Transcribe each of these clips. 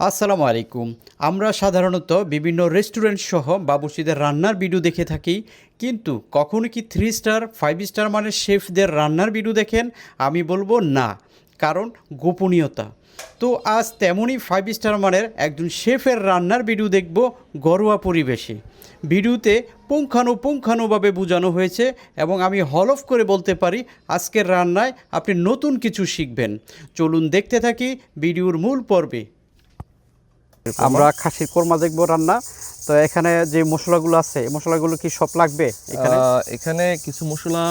আসসালামু আলাইকুম। আমরা সাধারণত বিভিন্ন রেস্টুরেন্ট সহ বাবুসিদের রান্নার ভিডিও দেখে থাকি, কিন্তু কখনো কি থ্রি স্টার ফাইভ স্টার মানে শেফদের রান্নার ভিডিও দেখেন? আমি বলব না, কারণ গোপনীয়তা। তো আজ তেমনই ফাইভ স্টার মানের একজন শেফের রান্নার ভিডিও দেখব ঘরোয়া পরিবেশে। ভিডিওতে পুঙ্খানুপুঙ্খানুভাবে বোঝানো হয়েছে এবং আমি হলফ করে বলতে পারি, আজকের রান্নায় আপনি নতুন কিছু শিখবেন। চলুন দেখতে থাকি ভিডিওর মূল পর্বে। আমরা খাসির কোরমা দেখব রান্না। তো এখানে যে মশলাগুলো আছে এই মশলাগুলো কি সব লাগবে এখানে? এখানে কিছু মশলা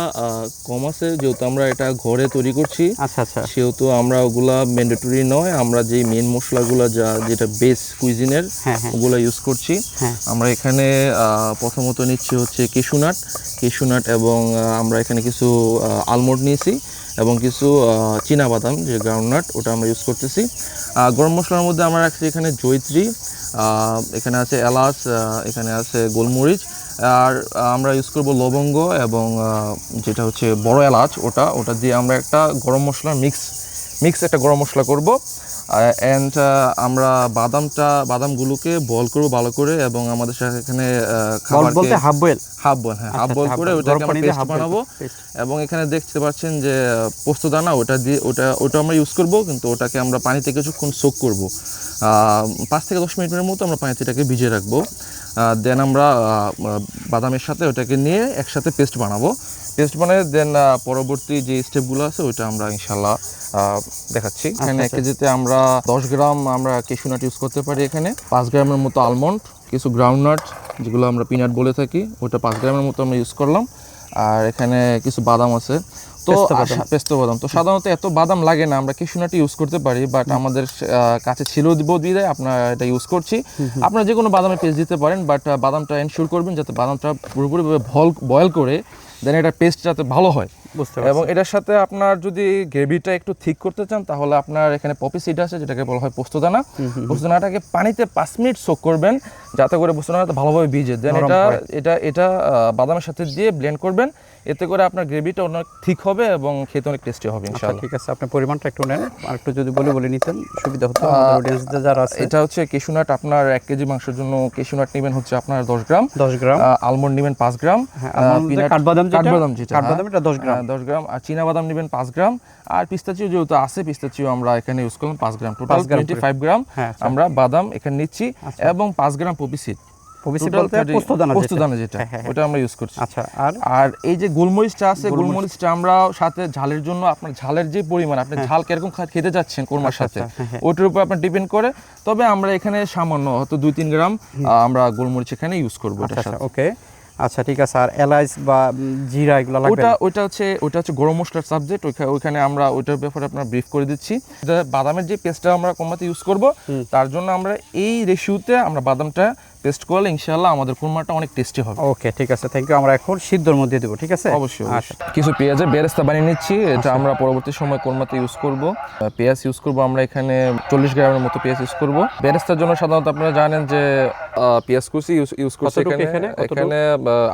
কম আছে যেহেতু আমরা এটা ঘরে তৈরি করছি। আচ্ছা আচ্ছা। সেহেতু আমরা ওগুলা ম্যান্ডেটরি নয় আমরা যে মেন মশলাগুলো যা যেটা বেস কুইজিনের। ওগুলা ইউজ করছি। হ্যাঁ। আমরা এখানে প্রথমত নিচ্ছি হচ্ছে কেশুনাট কেশুনাট এবং আমরা এখানে কিছু আলমন্ড নিয়েছি। এবং কিছু চীনা বাদাম যে গ্রাউন্ডনাট ওটা আমরা ইউজ করতেছি। গরম মশলার মধ্যে আমরা রাখছি এখানে জৈত্রী এখানে আছে এলাচ এখানে আছে গোলমরিচ, আর আমরা ইউজ করব লবঙ্গ এবং যেটা হচ্ছে বড় এলাচ, ওটা ওটা দিয়ে আমরা একটা গরম মশলার মিক্স মিক্স একটা গরম মশলা করব। অ্যান্ড আমরা বাদামটা বাদামগুলোকে বল করব ভালো করে এবং আমাদের সাথে এখানে খাবার বলতে হাফ বয়েল হাফ বল হ্যাঁ হাফ আচ্ছা, করে ওটাকে আমরা পেস্ট বানাবো। এবং এখানে দেখতে পাচ্ছেন যে আহ, পোস্তদানা ওটা দিয়ে ওটা ওটা আমরা ইউজ করব কিন্তু ওটাকে আমরা পানিতে কিছুক্ষণ সোক করব। আহ, পাঁচ থেকে দশ মিনিটের মতো আমরা পানিতে এটাকে ভিজিয়ে রাখব। দেন আমরা বাদামের সাথে ওটাকে নিয়ে একসাথে পেস্ট বানাবো। পেস্ট বানিয়ে দেন পরবর্তী যে স্টেপগুলো আছে ওইটা আমরা ইনশাল্লাহ দেখাচ্ছি। এখানে এক আচ্ছা। কেজিতে আমরা দশ গ্রাম আমরা কেশুনাট ইউজ করতে পারি এখানে। পাঁচ গ্রামের মতো আলমন্ড কিছু গ্রাউন্ডনাট যেগুলো আমরা পিনাট বলে থাকি ওটা পাঁচ গ্রামের মতো আমরা ইউজ করলাম। আর এখানে কিছু বাদাম আছে। তো পেস্তা বাদাম। পেস্তা বাদাম। তো সাধারণত এত বাদাম লাগে না আমরা কেশুনাটি ইউজ করতে পারি বাট আমাদের কাছে ছিল দিয়ে আপনারা এটা ইউজ করছি। আপনারা যে কোনো বাদামের পেস্ট দিতে পারেন বাট বাদামটা এনশিওর করবেন যাতে বাদামটা পুরোপুরিভাবে ভল বয়েল করে দেন এটা পেস্ট যাতে ভালো হয়। এবং এটার সাথে আপনার যদি গ্রেভিটা একটু ঠিক করতে চান তাহলে আপনার এখানে পপি সিড আছে যেটাকে বলা হয় পোস্তদানা। পোস্তদানাটাকে পানিতে পাঁচ মিনিট সোক করবেন যাতে করে পোস্তদানাটা ভালোভাবে ভিজে। দেন এটা এটা এটা বাদামের সাথে দিয়ে ব্লেন্ড করবেন। এতে করে আপনার গ্রেভিটা অনেক ঠিক হবে এবং খেতে অনেক টেস্টি হবে আচ্ছা ইনশাআল্লাহ। ঠিক আছে আপনি পরিমাণটা একটু নেন। আর একটু যদি বলে বলে নিতেন সুবিধা হতো অডিয়েন্সদের যারা আছে। এটা হচ্ছে কেশুনাট আপনার এক কেজি মাংসের জন্য কেশুনাট নেবেন হচ্ছে আপনার দশ গ্রাম। দশ গ্রাম। আলমন্ড নেবেন পাঁচ গ্রাম। হ্যাঁ, কাঠবাদাম যেটা, কাঠবাদাম যেটা কাঠবাদাম এটা 10 গ্রাম। দশ গ্রাম আর চীনা বাদাম নেবেন পাঁচ গ্রাম আর পিস্তাচিও যেহেতু আছে পিস্তাচিও আমরা এখানে ইউজ করলাম পাঁচ gram. Total twenty five gram হ্যাঁ, আচ্ছা। আমরা বাদাম এখানে নিচ্ছি এবং পাঁচ গ্রাম পপি সিড পবিসি বলতে পোস্তদানা যেটা। পোস্তদানা যেটা হ্যাঁ, হ্যাঁ। ওটা আমরা ইউজ করছি। আচ্ছা আর? আর এই যে গোলমরিচটা আছে গোলমরিচটা আমরা সাথে ঝালের জন্য আপনার ঝালের যে পরিমাণ আপনি ঝাল কীরকম খেতে যাচ্ছেন কোরমার সাথে। আচ্ছা। ওটার উপর আপনার ডিপেন্ড করে। তবে আমরা এখানে সামান্য হয়তো দুই তিন গ্রাম আমরা গোলমরিচ এখানে ইউজ করব আচ্ছা আচ্ছা ওকে আচ্ছা ঠিক আছে আর এলাইচ বা জিরা এগুলো লাগবে ওটা ওটা হচ্ছে ওটা হচ্ছে গরম মশলার সাবজেক্ট ওইখানে আমরা ওইটার ব্যাপারে আপনার ব্রিফ করে দিচ্ছি। বাদামের যে পেস্টটা আমরা কমাতে ইউজ করব তার জন্য আমরা এই রেশিওতে আমরা বাদামটা পেস্ট করলে ইনশাআল্লাহ আমাদের কুরমাটা অনেক টেস্টি হবে। ওকে ঠিক আছে থ্যাংক ইউ আমরা এখন সিদ্ধর মধ্যে দেবো ঠিক আছে? অবশ্যই আচ্ছা কিছু পেঁয়াজের বেরেস্তা বানিয়ে নিচ্ছি এটা আমরা পরবর্তী সময় কোরমাতে ইউজ করব। পেঁয়াজ ইউজ করব আমরা এখানে চল্লিশ গ্রামের মতো পেঁয়াজ ইউজ করব। বেরেস্তার জন্য সাধারণত আপনারা জানেন যে পেঁয়াজ কুচি ইউজ করছি এখানে। এখানে?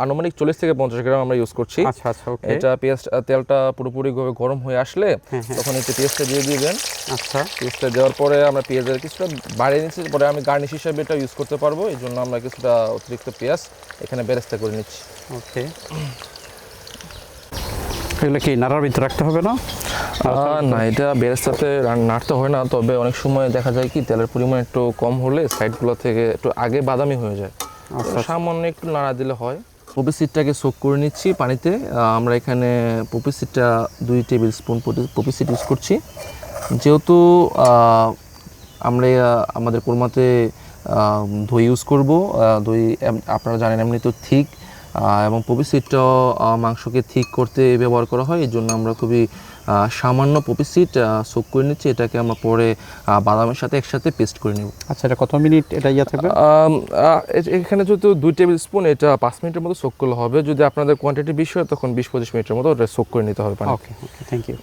আনুমানিক চল্লিশ থেকে পঞ্চাশ গ্রাম আমরা ইউজ করছি। আচ্ছা আচ্ছা ওকে এটা পেঁয়াজ তেলটা পুরোপুরি গরম হয়ে আসলে হ্যাঁ, তখন একটু পেঁয়াজটা দিয়ে দিবেন। আচ্ছা। পেঁয়াজটা দেওয়ার পরে আমরা পেঁয়াজের কিছুটা বাড়িয়ে নিচ্ছি পরে আমি গার্নিশ হিসাবে এটা ইউজ করতে পারব। এই জন্য আমরা কিছুটা অতিরিক্ত পেঁয়াজ এখানে বেরেস্তা করে নিচ্ছি। ওকে এগুলো কি নাড়ার ভিতরে রাখতে হবে না? না এটা বেরেস্তাতে নাড়তে হয় না তবে অনেক সময় দেখা যায় কি তেলের পরিমাণ একটু কম হলে সাইডগুলো থেকে একটু আগে বাদামি হয়ে যায়। আচ্ছা, সামান্য একটু নাড়া দিলে হয়। পপি সিডটাকে সোক করে নিচ্ছি পানিতে। আমরা এখানে পপি সিডটা দুই tablespoon poppy seed use করছি। যেহেতু আমরা আমাদের কোরমাতে দই ইউজ করব দই আপনারা জানেন এমনি তো ঠিক। এবং পপি সিডটাও মাংসকে ঠিক করতে ব্যবহার করা হয় এই জন্য আমরা খুবই সামান্য পপি সিড সোক করে নিচ্ছি এটাকে আমরা পরে বাদামের সাথে একসাথে পেস্ট করে নেব। আচ্ছা এটা কত মিনিট এটা ইয়ে থাকবে? এখানে যেহেতু দুই টেবিল স্পুন এটা পাঁচ মিনিটের মতো সোক করলে হবে। যদি আপনাদের কোয়ান্টিটি বেশি হয় তখন বিশ পঁচিশ মিনিটের মতো ওটা সোক করে নিতে হবে ওকে ওকে থ্যাংক ইউ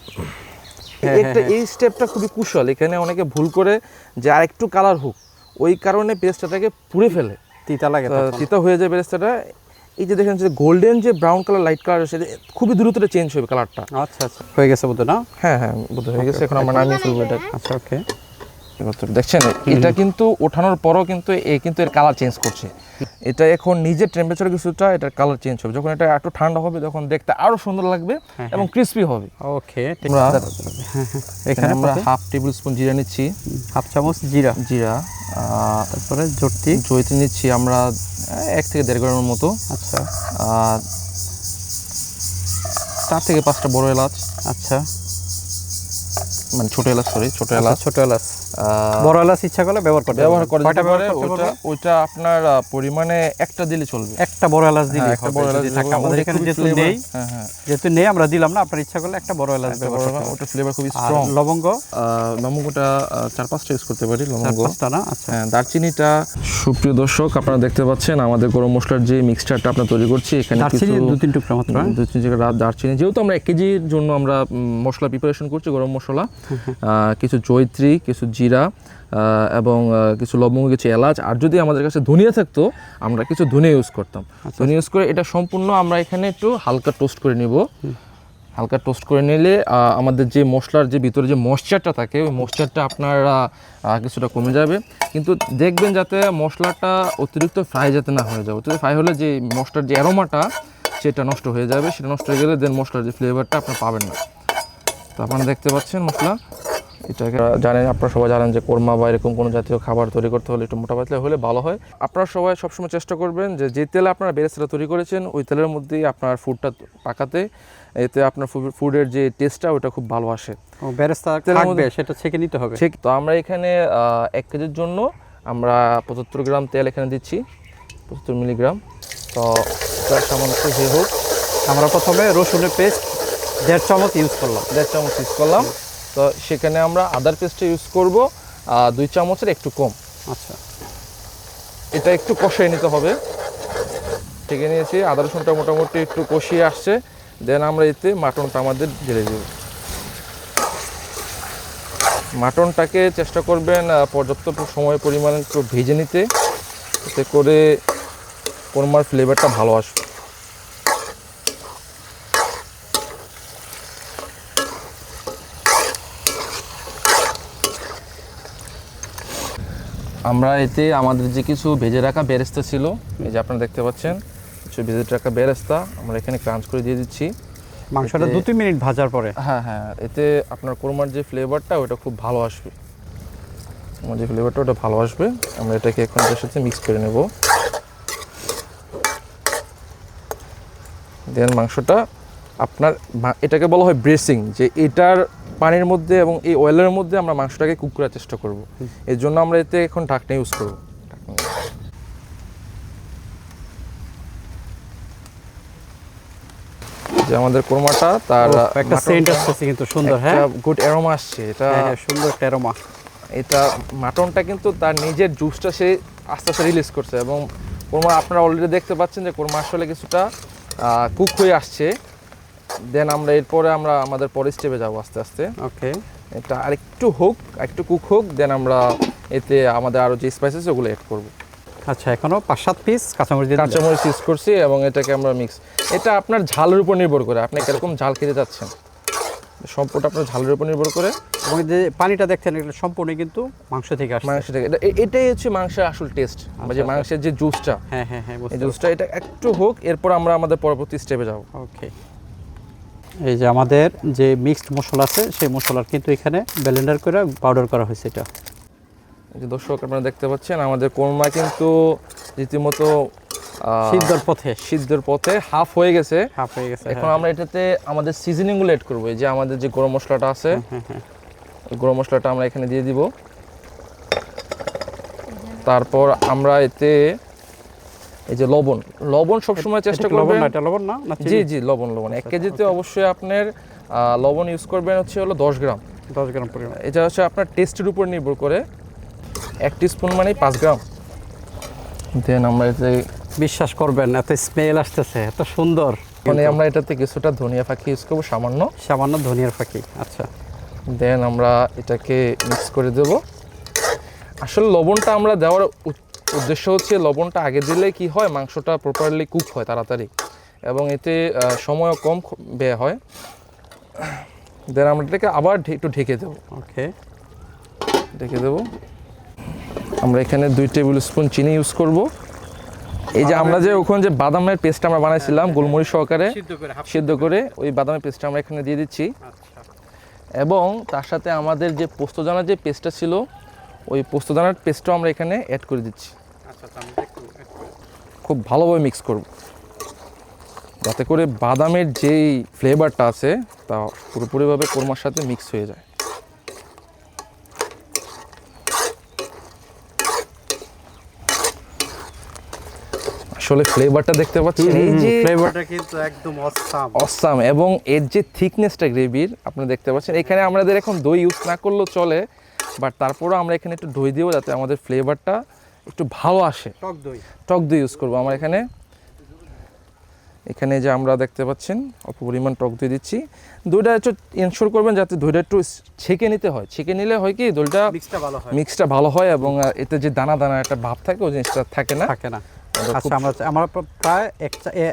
একটা এই স্টেপটা খুবই কুশল। এখানে অনেকে ভুল করে যে আরেকটু কালার হোক। ওই কারণে পেস্টটাকে পুড়ে ফেলে। তিতা লাগে তিতা হয়ে যায় পেস্টটা এই যে দেখেন যে গোল্ডেন যে ব্রাউন কালার লাইট কালার আছে খুবই দ্রুত চেঞ্জ হবে কালারটা আচ্ছা আচ্ছা। হয়ে গেছে বুঝো না? হ্যাঁ হ্যাঁ বোধ হয়ে গেছে এখন আমরা নামিয়ে ফেলব এটা। আচ্ছা ওকে দেখছেন এটা কিন্তু ওঠানোর পরও কিন্তু এ কিন্তু এর কালার চেঞ্জ করছে। এটা এখন নিজের টেম্পারেচার কিছুটা এটার কালার চেঞ্জ হবে। যখন এটা একটু ঠান্ডা হবে তখন দেখতে আরও সুন্দর লাগবে এবং ক্রিস্পি হবে। ওকে এখানে আমরা হাফ টেবিল স্পুন জিরা নিচ্ছি। হাফ চামচ জিরা। জিরা। তারপরে জটটি জৈতে নিচ্ছি আমরা এক থেকে দেড় গ্রামের মতো। আচ্ছা। আর চার থেকে পাঁচটা বড় এলাচ। আচ্ছা। মানে ছোটো এলাচ সরি ছোটো এলাচ। ছোটো এলাচ। বড় এলাচ ইচ্ছা করলে ব্যবহার করতে ব্যবহার করে কয়টা দিতে পারে? করতে ওটা আপনার পরিমাণে একটা দিলে চলবে। একটা বড় এলাচ দিলে হ্যাঁ, একটা বড় এলাচ দিলে আমাদের এখানে যেহেতু নেই হ্যাঁ হ্যাঁ। যেহেতু নেই আমরা দিলাম না আপনার ইচ্ছা করলে একটা বড় এলাচ ব্যবহার করতে ওটা ফ্লেভার খুবই স্ট্রং লবঙ্গ? লবঙ্গটা চার পাঁচটা ইউজ করতে পারি চার লবঙ্গ পাঁচটা না? আচ্ছা। হ্যাঁ দারচিনিটা সুপ্রিয় দর্শক আপনারা দেখতে পাচ্ছেন আমাদের গরম মশলার যে মিক্সচারটা আমরা তৈরি করছি এখানে দারচিনি দু তিন টুকরা মাত্র? দু তিন রাত দারচিনি। যেহেতু আমরা এক কেজির জন্য আমরা মশলা প্রিপারেশন করছি গরম মশলা আহ, কিছু জয়ত্রী কিছু জিরা এবং কিছু লবঙ্গ কিছু এলাচ। আর যদি আমাদের কাছে ধনিয়া থাকতো আমরা কিছু ধনিয়া ইউজ করতাম। ধনিয়া ইউজ করে এটা সম্পূর্ণ আমরা এখানে একটু হালকা টোস্ট করে নিব। হালকা টোস্ট করে নিলে আমাদের যে মশলার যে ভিতরে যে ময়শ্চারটা থাকে ওই ময়শ্চারটা আপনার কিছুটা কমে যাবে। কিন্তু দেখবেন যাতে মশলাটা অতিরিক্ত ফ্রাই যাতে না হয়ে যাবে অতিরিক্ত ফ্রাই হলে যে মশলার যে অ্যারোমাটা সেটা নষ্ট হয়ে যাবে। সেটা নষ্ট হয়ে গেলে দেন মশলার যে ফ্লেভারটা আপনার পাবেন না। তো আপনারা দেখতে পাচ্ছেন মশলা। এটাকে জানেন আপনারা সবাই জানেন যে কোরমা বা এরকম কোনো জাতীয় খাবার তৈরি করতে হলে একটু মোটা পাতলা হলে ভালো হয়। আপনারা সবাই সবসময় চেষ্টা করবেন যে যে তেলে আপনারা বেরেস্তাটা তৈরি করেছেন ওই তেলের মধ্যেই আপনার ফুডটা পাকাতে এতে আপনার ফুডের যে টেস্টটা ওটা খুব ভালো আসে। বেরেস্তা সেটা ছেঁকে নিতে হবে। ঠিক তো আমরা এখানে এক কেজির জন্য আমরা পঁচাত্তর গ্রাম তেল এখানে দিচ্ছি পঁচাত্তর মিলিগ্রাম। তো তার সামান্য একটু হোক। আমরা প্রথমে রসুনের পেস্ট দেড় চামচ ইউজ করলাম। দেড় চামচ ইউজ করলাম। তো সেখানে আমরা আদার পেস্টটা ইউজ করব দুই চামচের একটু কম। আচ্ছা। এটা একটু কষিয়ে নিতে হবে। ঠেকে নিয়েছি আদা রসুনটা মোটামুটি একটু কষিয়ে আসছে। দেন আমরা এতে মাটনটা আমাদের ঢেলে দেব। মাটনটাকে চেষ্টা করবেন পর্যাপ্ত সময় পরিমাণে একটু ভেজে নিতে। এতে করে কোরমার ফ্লেভারটা ভালো আসবে। আমরা এতে আমাদের যে কিছু ভেজে রাখা বেরেস্তা ছিল এই যে আপনারা দেখতে পাচ্ছেন কিছু ভেজে রাখা বেরেস্তা আমরা এখানে ক্রাঞ্চ করে দিয়ে দিচ্ছি। মাংসটা দু তিন মিনিট ভাজার পরে। হ্যাঁ হ্যাঁ এতে আপনার কোরমার যে ফ্লেভারটা ওটা খুব ভালো আসবে। আমার যে ফ্লেভারটা ওটা ভালো আসবে। আমরা এটাকে এখন এটার সাথে মিক্স করে নেব। দেন মাংসটা আপনার এটাকে বলা হয় ব্রেসিং যে এটার পানির মধ্যে এবং এই অয়েলের মধ্যে আমরা মাংসটাকে কুক করার চেষ্টা করব। এর জন্য আমরা এতে এখন ঢাকনা ইউজ করব। যে আমাদের কোরমাটা তার একটা সেন্ট আসছে কিন্তু সুন্দর হ্যাঁ? গুড অ্যারোমা আসছে। এটা হ্যাঁ, হ্যাঁ, সুন্দর টেরোমা এটা মাটনটা কিন্তু তার নিজের জুসটা সে আস্তে আস্তে রিলিজ করছে এবং কোরমা আপনারা অলরেডি দেখতে পাচ্ছেন যে কোরমা আসলে কিছুটা কুক হয়ে আসছে। দেন আমরা এরপরে আমরা আমাদের পরের স্টেপে যাব আস্তে আস্তে। ওকে এটা আরেকটু হোক একটু কুক হোক দেন আমরা এতে আমাদের আরও যে স্পাইসেস ওগুলো এড করব। আচ্ছা এখনও পাঁচ সাত পিস কাঁচামরিচ দিয়ে কাঁচামরিচ ইউজ করছি এবং এটাকে আমরা মিক্স এটা আপনার ঝালের উপর নির্ভর করে আপনি কীরকম ঝাল খেতে চাচ্ছেন। সম্পূর্ণ আপনার ঝালের উপর নির্ভর করে। এবং যে পানিটা দেখছেন এটা সম্পূর্ণ কিন্তু মাংস থেকে আসছে। মাংস থেকে। এটা- এটাই হচ্ছে মাংসের আসল টেস্ট যে আচ্ছা। মাংসের যে জুসটা হ্যাঁ হ্যাঁ হ্যাঁ এই জুসটা এটা একটু হোক এরপর আমরা আমাদের পরবর্তী স্টেপে যাব। ওকে এই যে আমাদের যে মিক্সড মশলা আছে সেই মশলার কিন্তু এখানে ব্লেন্ডার করে পাউডার করা হয়েছে এটা। যে দর্শক আপনারা দেখতে পাচ্ছেন আমাদের কোরমা কিন্তু রীতিমতো সিদ্ধর পথে। সিদ্ধর পথে হাফ হয়ে গেছে। হাফ হয়ে গেছে এখন আমরা এটাতে আমাদের সিজনিংগুলো এড করব। এই যে আমাদের যে গরম মশলাটা আছে হ্যাঁ হ্যাঁ গরম মশলাটা আমরা এখানে দিয়ে দিব। তারপর আমরা এতে এই যে লবণ লবণ সবসময় চেষ্টা করবেন এটা লবণ না? জি জি লবণ লবণ। এক কেজিতে অবশ্যই আপনার লবণ ইউজ করবেন হচ্ছে হলো দশ গ্রাম। দশ গ্রাম পরিমাণ। এটা হচ্ছে আপনার টেস্টের উপর নির্ভর করে এক স্পুন মানে পাঁচ গ্রাম। দেন আমরা এতে বিশ্বাস করবেন এত স্মেল আসতেছে এত সুন্দর। মানে আমরা এটাতে কিছুটা ধনিয়া ফাঁকি ইউজ করব সামান্য। সামান্য ধনিয়ার ফাঁকি আচ্ছা। দেন আমরা এটাকে মিক্স করে দেব। আসলে লবণটা আমরা দেওয়ার উদ্দেশ্য হচ্ছে লবণটা আগে দিলে কি হয়? মাংসটা প্রপারলি কুক হয় তাড়াতাড়ি। এবং এতে সময়ও কম ব্যয় হয়। দেন আমরা এটাকে আবার একটু ঢেকে দেবো। ওকে। ঢেকে দেবো। আমরা এখানে দুই টেবিল স্পুন চিনি ইউজ করব। এই যে আমরা যে ওখানে যে বাদামের পেস্ট আমরা বানাইছিলাম গোলমরিচ সহকারে সিদ্ধ করে হাফ সিদ্ধ করে ওই বাদামের পেস্টটা আমরা এখানে দিয়ে দিচ্ছি। আচ্ছা। এবং তার সাথে আমাদের যে পোস্তদানার যে পেস্টটা ছিল ওই পোস্তদানার পেস্টটাও আমরা এখানে অ্যাড করে দিচ্ছি। আচ্ছা আচ্ছা। খুব ভালোভাবে মিক্স করব। যাতে করে বাদামের যেই ফ্লেভারটা আছে তা পুরোপুরিভাবে কোরমার সাথে মিক্স হয়ে যায়। আসলে ফ্লেভারটা দেখতে পাচ্ছেন? এই যে ফ্লেভারটা কিন্তু একদম অসাম অসাম এবং এর যে থিকনেসটা গ্রেভির আপনি দেখতে পাচ্ছেন। এখানে আমাদের এখন দই ইউজ না করলেও চলে। বাট তারপরেও আমরা এখানে একটু দই দেবো যাতে আমাদের ফ্লেভারটা একটু ভালো আসে। টক দই। টক দই ইউজ করব আমরা এখানে। এখানে যে আমরা দেখতে পাচ্ছেন অল্প পরিমাণ টক দই দিচ্ছি। দইটা একটু এনশোর করবেন যাতে দইটা একটু ছেঁকে নিতে হয়। ছেঁকে নিলে হয় কি দইটা মিক্সটা ভালো হয়। মিক্সটা ভালো হয় এবং এতে যে দানা দানা একটা ভাব থাকে ওই জিনিসটা থাকে না। থাকে না। আচ্ছা আমরা আমরা প্রায়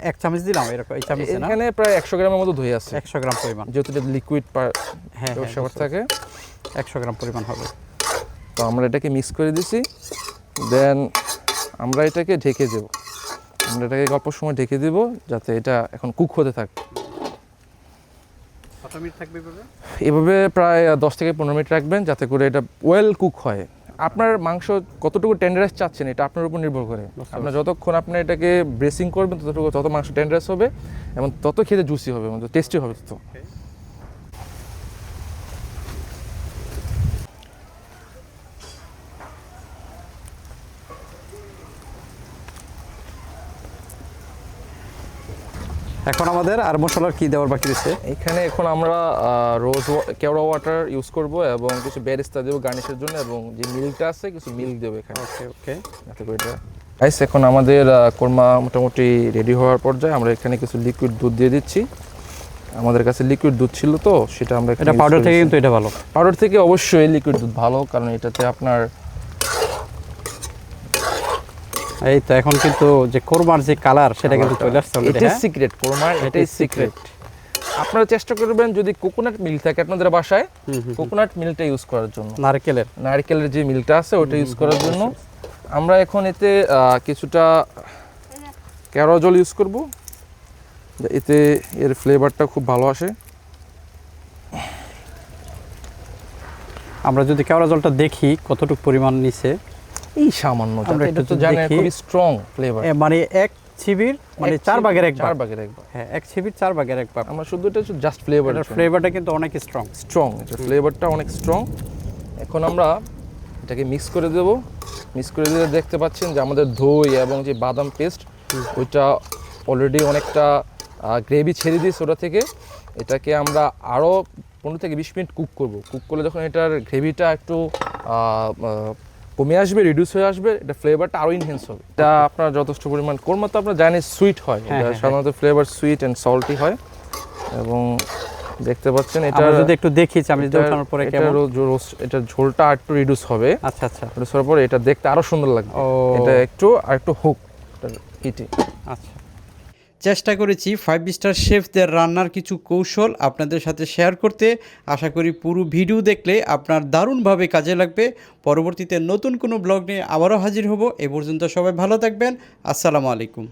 এক চামচ দিলাম এরকম এই চামচে না? এখানে প্রায় একশো গ্রামের মতো দই আছে। একশো গ্রাম পরিমাণ। যেহেতু এটা লিকুইড হ্যাঁ হ্যাঁ থাকে। একশো গ্রাম পরিমাণ হবে। তো আমরা এটাকে মিক্স করে দিছি। দেন আমরা এটাকে ঢেকে দেব। আমরা এটাকে অল্প সময় ঢেকে দেব যাতে এটা এখন কুক হতে থাকে। এভাবে? প্রায় দশ থেকে পনেরো মিনিট রাখবেন যাতে করে এটা ওয়েল কুক হয়। আপনার মাংস কতটুকু টেন্ডারাইজ চাচ্ছেন এটা আপনার উপর নির্ভর করে। আপনার যতক্ষণ আপনি এটাকে ব্রেসিং করবেন ততটুকু তত মাংস টেন্ডারাইজ হবে এবং তত খেতে জুসি হবে এবং টেস্টি হবে তত। এখন আমাদের আর মশলার কি দেওয়ার বাকি রয়েছে? এখানে এখন আমরা রোজ কেওড়া ওয়াটার ইউজ করব এবং কিছু বেরেস্তা দেবো গার্নিশের জন্য এবং যে মিল্কটা আছে কিছু মিল্ক দেবো এখানে। ওকে ওকে যাতে করে এটা গাইস এখন আমাদের কোরমা মোটামুটি রেডি হওয়ার পর্যায়ে আমরা এখানে কিছু লিকুইড দুধ দিয়ে দিচ্ছি। আমাদের কাছে লিকুইড দুধ ছিল তো সেটা আমরা এটা পাউডার থেকে কিন্তু এটা ভালো। পাউডার থেকে অবশ্যই লিকুইড দুধ ভালো কারণ এটাতে আপনার এই তো এখন কিন্তু যে কোরমার যে কালার সেটা কিন্তু চলে আসছে already, এটাই হ্যাঁ? সিক্রেট কোরমার এটাই সিক্রেট আপনারা চেষ্টা করবেন যদি কোকোনাট মিল্ক থাকে আপনাদের বাসায়। কোকোনাট মিল্কটা ইউজ করার জন্য। নারকেলের। নারকেলের যে মিল্কটা আছে ওটা ইউজ করার জন্য। আমরা এখন এতে কিছুটা ক্যারো জল ইউজ করব। এতে এর ফ্লেভারটা খুব ভালো আসে। আমরা যদি কেওড়া জলটা দেখি কতটুকু পরিমাণ নিচে এই সামান্য এটা তো জানেন স্ট্রং ফ্লেভার মানে এক ছিবির মানে চার ভাগের এক চার ভাগের এক হ্যাঁ এক ছিবির চার ভাগের এক ভাগ। আমরা শুধু এটা জাস্ট ফ্লেভার ফ্লেভারটা কিন্তু অনেক স্ট্রং স্ট্রং এটা ফ্লেভারটা অনেক স্ট্রং এখন আমরা এটাকে মিক্স করে দেব। মিক্স করে দিলে দেখতে পাচ্ছেন যে আমাদের দই এবং যে বাদাম পেস্ট ওইটা অলরেডি অনেকটা গ্রেভি ছেড়ে দিয়েছে ওটা থেকে। এটাকে আমরা আরও পনেরো থেকে বিশ মিনিট কুক করব। কুক করলে যখন এটার গ্রেভিটা একটু কমে আসবে রিডিউস হয়ে আসবে এটা ফ্লেভারটা আরও ইনহেন্স হবে। এটা আপনার যথেষ্ট পরিমাণ কোরমা তো আপনার জানি সুইট হয় হ্যাঁ, এটা হ্যাঁ, সাধারণত ফ্লেভার সুইট অ্যান্ড সল্টি হয়। এবং দেখতে পাচ্ছেন এটা যদি একটু দেখি আমি দিয়ে ওঠানোর পরে কেমন? এটা যে রোস- এটার ঝোলটা আর একটু রিডিউস হবে। আচ্ছা আচ্ছা। রিডিউস হওয়ার পরে এটা দেখতে আরও সুন্দর লাগবে। এটা একটু আর একটু হুক হিটে আচ্ছা। চেষ্টা করেছি ফাইভ স্টার শেফদের রান্নার কিছু কৌশল আপনাদের সাথে শেয়ার করতে। আশা করি পুরো ভিডিও দেখলে আপনার দারুণভাবে কাজে লাগবে। পরবর্তীতে নতুন কোনো ব্লগ নিয়ে আবারও হাজির হব। এ পর্যন্ত সবাই ভালো থাকবেন। আসসালামু আলাইকুম।